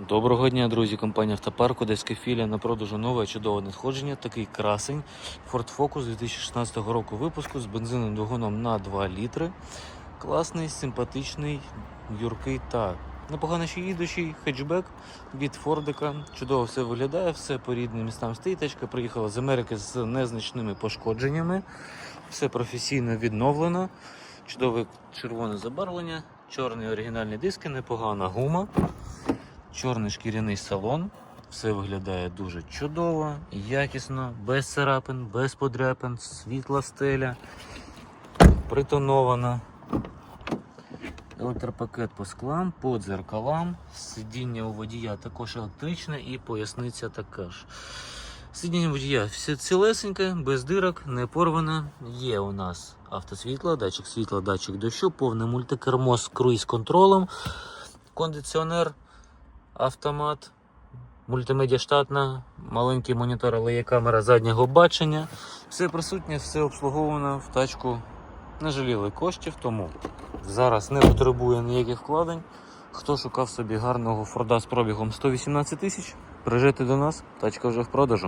Доброго дня, друзі. Компанія Автопарк, Одеська філія на продажу нове чудове надходження. Такий красень Ford Focus 2016 року випуску з бензином двигуном на 2 літри. Класний, симпатичний, юркий та непогано ще їдучий хетчбек від Фордика. Чудово все виглядає, все по рідним містам стоїть. Тачка приїхала з Америки з незначними пошкодженнями. Все професійно відновлено. Чудове червоне забарвлення, чорні оригінальні диски, непогана гума. Чорний шкіряний салон. Все виглядає дуже чудово, якісно, без царапин, без подряпин, світла стеля, притонована. Електропакет по склам, по дзеркалам, сидіння у водія також електричне і поясниця така ж. Сидіння водія все цілесеньке, без дирок, не порване. Є у нас автосвітло, датчик світла, датчик дощу, повне мультикермо з круїз-контролем, кондиціонер, автомат, мультимедіа штатна, маленький монітор, але є камера заднього бачення. Все присутнє, все обслуговано в тачку. Не жаліли коштів, тому зараз не потребує ніяких вкладень. Хто шукав собі гарного Форда з пробігом 118 тисяч, приїжджайте до нас, тачка вже в продажу.